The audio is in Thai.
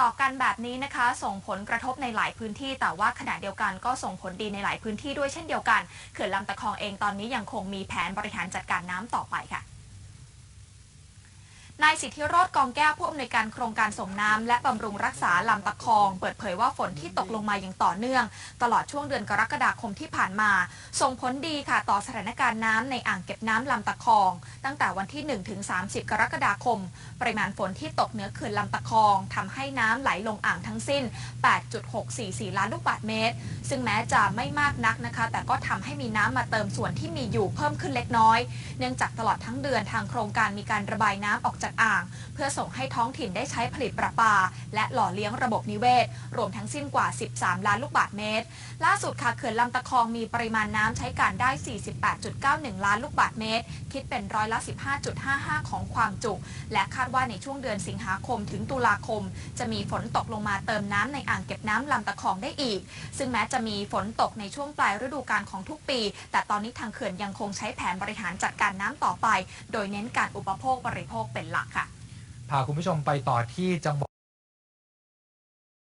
ต่อกันแบบนี้นะคะ ส่งผลกระทบในหลายพื้นที่ แต่ว่าขณะเดียวกันก็ส่งผลดีในหลายพื้นที่ด้วยเช่นเดียวกันเขื่อนลำตะคองเองตอนนี้ยังคงมีแผนบริหารจัดการน้ำต่อไปค่ะ นายสิทธิโรธกองแก้วผู้อำนวยการโครงการส่งน้ำและบำรุงรักษาลำตะคอง เปิดเผยว่าฝนที่ตกลงมาอย่างต่อเนื่อง ตลอดช่วงเดือนกรกฎาคมที่ผ่านมา ส่งผลดีค่ะต่อสถานการณ์น้ำในอ่างเก็บน้ำลำตะคอง ตั้งแต่วันที่1ถึง30 กรกฎาคม ปริมาณฝนที่ตกเหนือเขื่อนลำตะคองทำให้น้ำไหลลงอ่างทั้งสิ้น 8.644 ล้านลูกบาศก์เมตร ซึ่งแม้จะไม่มากนักนะคะ แต่ก็ทำให้มีน้ำมาเติมส่วนที่มีอยู่เพิ่มขึ้นเล็กน้อย เนื่องจากตลอดทั้งเดือนทางโครงการมีการระบายน้ำออกจากอ่าง เพื่อส่งให้ท้องถิ่นได้ใช้ผลิตประปา และหล่อเลี้ยงระบบนิเวศ รวมทั้งสิ้นกว่า 13 ล้านลูกบาศก์เมตร ล่าสุดค่ะเขื่อนลำตะคองมีปริมาณน้ำใช้การได้ 48.91 ล้านลูกบาศก์เมตร คิดเป็นร้อยละ 15.55 ของความจุ และคาดว่าในช่วงเดือนสิงหาคมถึงตุลาคม จะมีฝนตกลงมาเติมน้ำในอ่างเก็บน้ำลำตะคองได้อีก ซึ่งแม้จะมีฝนตกในช่วงปลายฤดูกาลของทุกปี แต่ตอนนี้ทางเขื่อนยังคงใช้แผนบริหารจัดการน้ำต่อไป โดยเน้นการอุปโภคบริโภคเป็นหลักค่ะ พาคุณผู้ชมไปต่อที่จังหวัด